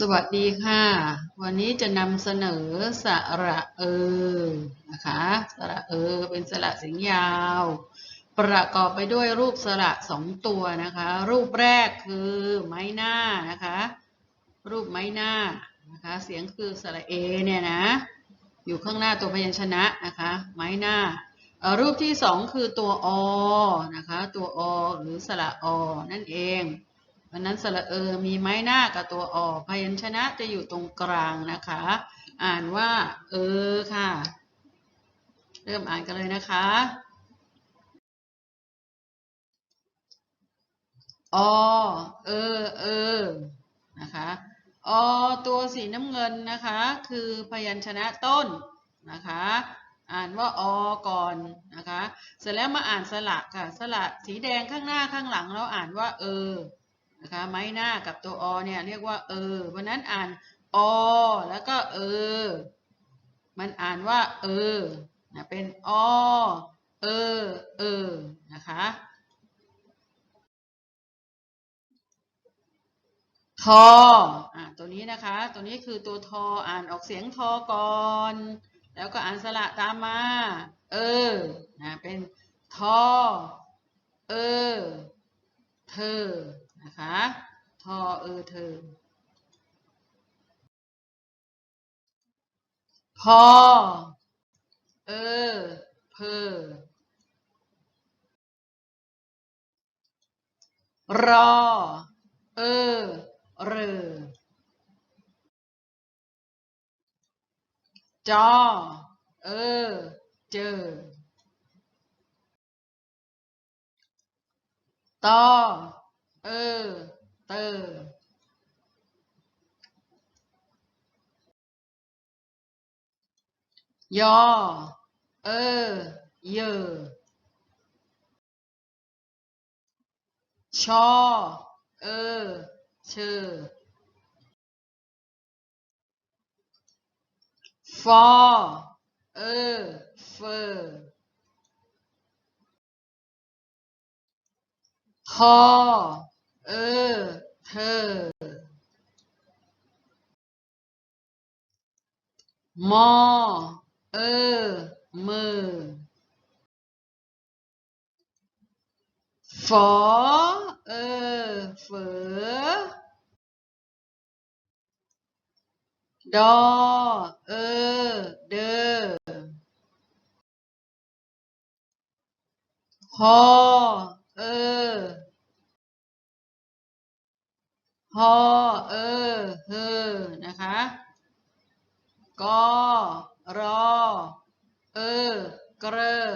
สวัสดีค่ะ วันนี้จะนำเสนอสระเออนะคะสระเออเป็นสระเสียงยาว ประกอบไปด้วยรูปสระสองตัวนะคะ รูปแรกคือไม้หน้านะคะ รูปไม้หน้านะคะ เสียงคือสระเอเนี่ยนะ อยู่ข้างหน้าตัวพยัญชนะนะคะ ไม้หน้า รูปที่สองคือตัวอนะคะ ตัวอหรือสระอนั่นเอง เพราะนั้นสระเออมีไม้หน้ากับตัวอพยัญชนะจะอยู่ตรงกลางนะคะ อ่านว่า เออค่ะ เริ่มอ่านกันเลยนะคะอเออเออนะคะอตัวสีน้ำเงินนะคะ คือพยัญชนะต้นนะคะ อ่านว่าอก่อนนะคะ เสร็จแล้วมาอ่านสระค่ะ สระสีแดงข้างหน้าข้างหลังแล้วอ่านว่าเออ นะคะไม้หน้ากับตัวอเนี่ยเรียกว่าเออเพราะนั้นอ่านอแล้วก็เออ มันอ่านว่าเออนะเป็นอเออเออนะคะทออ่าตัวนี้นะคะ ตัวนี้คือตัวทออ่านออกเสียงทอก่อน แล้วก็อ่านสระตามมา เออนะเป็นทอ เออ เธอ นะคะทอเออเธอ พอ เออ เพอรอ เออ เรอจอ เออ เจอตอ เออ เตอยอ เออ เยอ ชอ เออ เชอ ฟอ เออ เฟอทอเออ เธอ มอ เออ มือฝอ เออ เฝอ ดอ เออ เดอฮอ เออ ฮอเออเฮอนะคะกอรอ เออเกรอ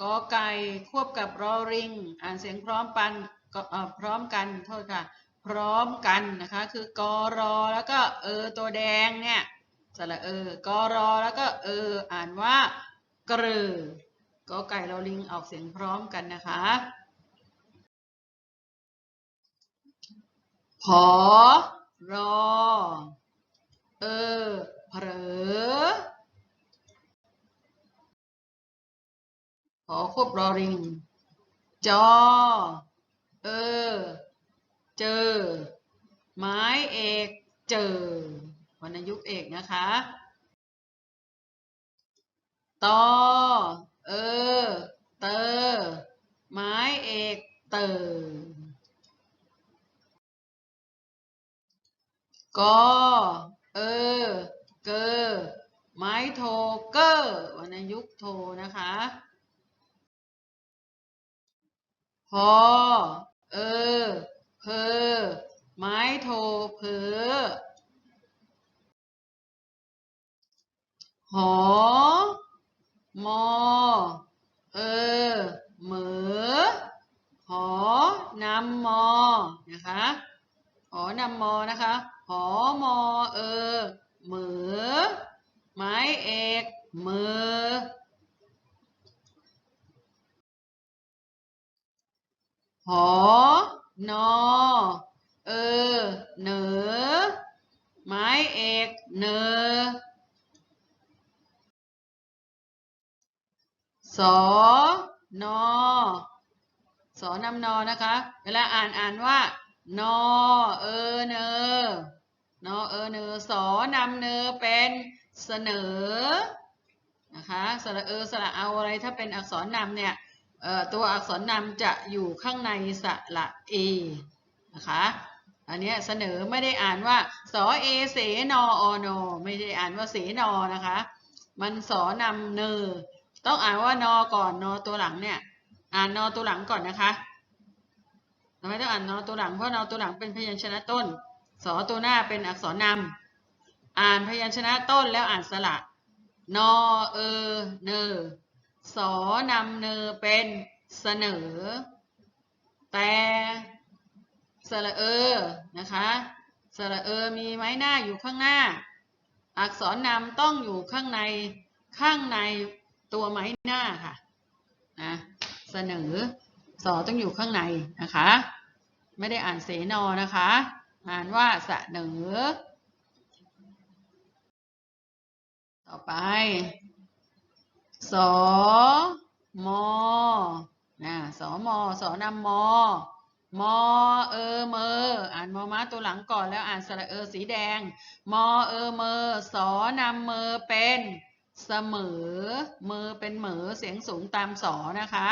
กอไก่ควบกับรอริง อ่านเสียงพร้อมปันพร้อมกันโทษค่ะ พร้อมกันนะคะคือกอรอแล้วก็เออตัวแดงเนี่ยสระเออกอรอแล้วก็เอออ่านว่าเกรอกอไก่รอลิงออกเสียงพร้อมกันนะคะ ผอรอ เออเผลอขอควบรอริง จอ เออ เจอ ไม้เอกเจอวรรณยุกต์เอกนะคะ ตอ เออ เตอ ไม้เอก เตอ กอเออ เกอ ไม้โทเกอวรรณยุกโทนะคะพอเออ เพอ ไม้โทเพอหอ มอ เออ เหมอ หอนำมอ นะคะ หอนำมอนะคะ หอมอเออเหมอไม้เอกเหมอหอนอเออเหนอไม้เอกเนอสอนอสอนำนอนะคะ เวลาอ่านอ่านว่า นอเออเนอนอเออเนอสอนำเนอเป็นเสนอนะคะสระเออสระเอาอะไรถ้าเป็นอักษรนำเนี่ยตัวอักษรนำจะอยู่ข้างในสระเอนะคะอันนี้เสนอไม่ได้อ่านว่าสอเอเสนออนอไม่ได้อ่านว่าเสนอนะคะ มันสอนำเนอ ต้องอ่านว่านอก่อนนอตัวหลังเนี่ย อ่านนอตัวหลังก่อนนะคะ ทำไมต้องอ่านนอตัวหลังเพราะนอตัวหลังเป็นพยัญชนะต้น สอตัวหน้าเป็นอักษรนำอ่านพยัญชนะต้นแล้วอ่านสระนอเออเนอสอนำเนอเป็นเสนอ แต่สระเออนะคะสระเออมีไม้หน้าอยู่ข้างหน้า อักษรนำต้องอยู่ข้างในข้างในตัวไม้หน้าค่ะนะเสนอ สอต้องอยู่ข้างในนะคะ ไม่ได้อ่านเสนอนะคะ อ่านว่าสะเหนอต่อไป สอมอนะสอมอสอนำมอ มอเออเมอ อ่านมอมาตัวหลังก่อนแล้วอ่านสระเออสีแดง มอเออเมอ สอนำเมอเป็น เสมอ เมอเป็นเหมอเสียงสูงตามสอนะคะ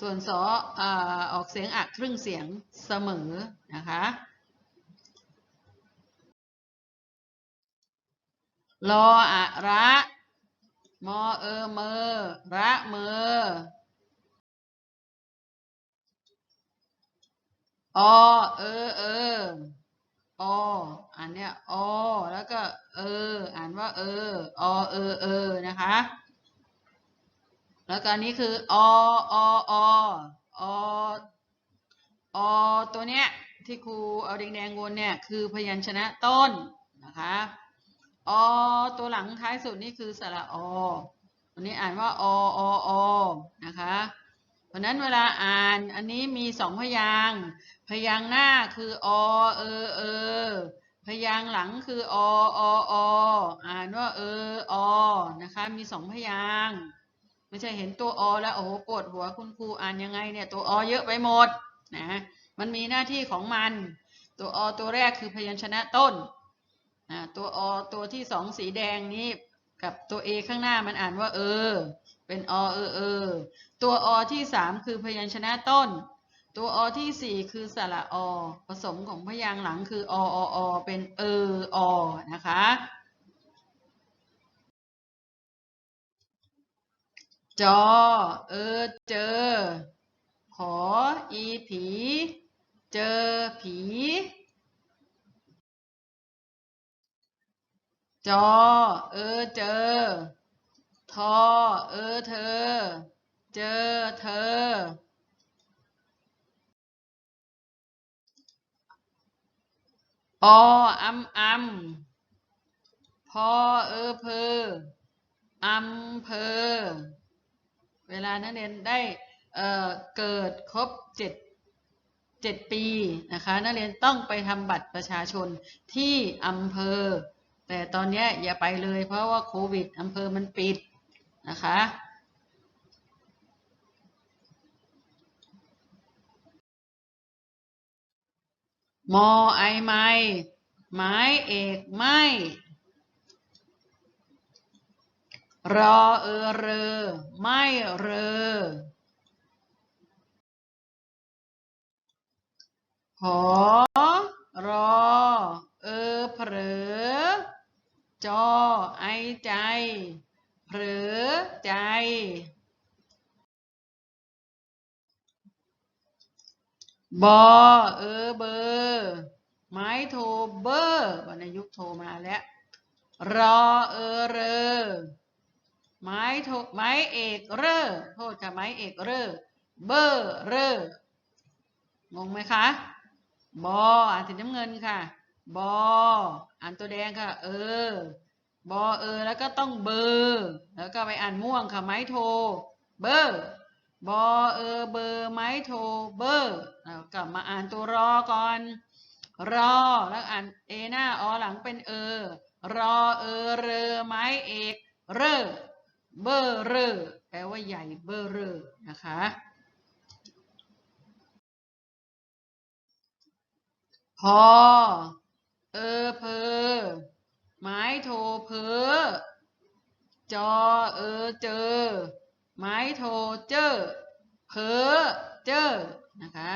ส่วนสอออกเสียงอักครึ่งเสียงเสมอนะคะรออะระมอเออเมอระเมออเออเออออ่านเนี่ยอแล้วก็เออ อ่านว่าเอออเออเออนะคะ แล้วก็อันนี้คือออออออตัวเนี้ยที่ครูเอาแดงๆวนเนี่ยคือพยัญชนะต้นนะคะอตัวหลังท้ายสุดนี่คือสระอวันนี้อ่านว่าออออนะคะเพราะนั้นเวลาอ่านอันนี้มีสองพยางพยางหน้าคืออเออเออพยางหลังคือออออ่านว่าเอออนะคะมีสองพยาง ไม่ใช่เห็นตัวอแล้วโอ้โหปวดหัวคุณครูอ่านยังไงเนี่ยตัวอเยอะไปหมดนะมันมีหน้าที่ของมัน ตัวอตัวแรกคือพยัญชนะต้นอ่าตัวอตัวที่สองสีแดงนี้กับตัวเอข้างหน้ามันอ่านว่าเออ เป็นอเออเออตัวอที่สามคือพยัญชนะต้น ตัวอที่สี่คือสระอผสมของพยางค์หลังคือออออเป็นเอออนะคะ จอ เออ เจอ ขอ อีผี เจอผี จอ เออ เจอ ทอ เออ เธอ เจอเธอ ออำอำพอเออเพออำเพอ เวลานักเรียนได้เเกิดครบเจ็ดเจ็ดปีนะคะนักเรียนต้องไปทำบัตรประชาชนที่อำเภอ แต่ตอนนี้อย่าไปเลยเพราะว่าโควิดอำเภอมันปิดนะคะมอไอไม้ไม้เอกไม่ รอเออเรอ ไม่เรอหอรอ เออเผลอจอไอใจ เผลอใจบอเออเบอร์ไม้โทรเบอร์วรรณยุกโทรมาแล้วรอเออเรอ ไม้โทไม้เอกเรอโทษค่ะไม้เอกเรอเบอร์เรองงไหมคะบออ่านสีน้ำเงินค่ะบออ่านตัวแดงค่ะ เออบอเออ แล้วก็ต้องเบอร์แล้วก็ไปอ่านม่วงค่ะไม้โท เบอร์บอเออเบอร์ไม้โทเบอร์แล้วกลับมาอ่านตัวรอก่อน รอแล้วอ่านเอหน้าอหลังเป็นเออรอเออเรอไม้เอกเรอ เบอร์เรอแปลว่าใหญ่เบอร์เรอนะคะ พอ เออเพอไม้โทเพอจอเออเจอ ไม้โทเจอเพอเจอนะคะ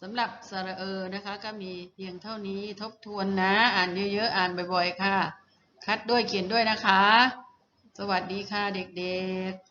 สำหรับสระเออนะคะ ก็มีเพียงเท่านี้ทบทวนนะ อ่านเยอะๆ อ่านบ่อยๆ ค่ะ คัดด้วยเขียนด้วยนะคะ สวัสดีค่ะเด็กๆ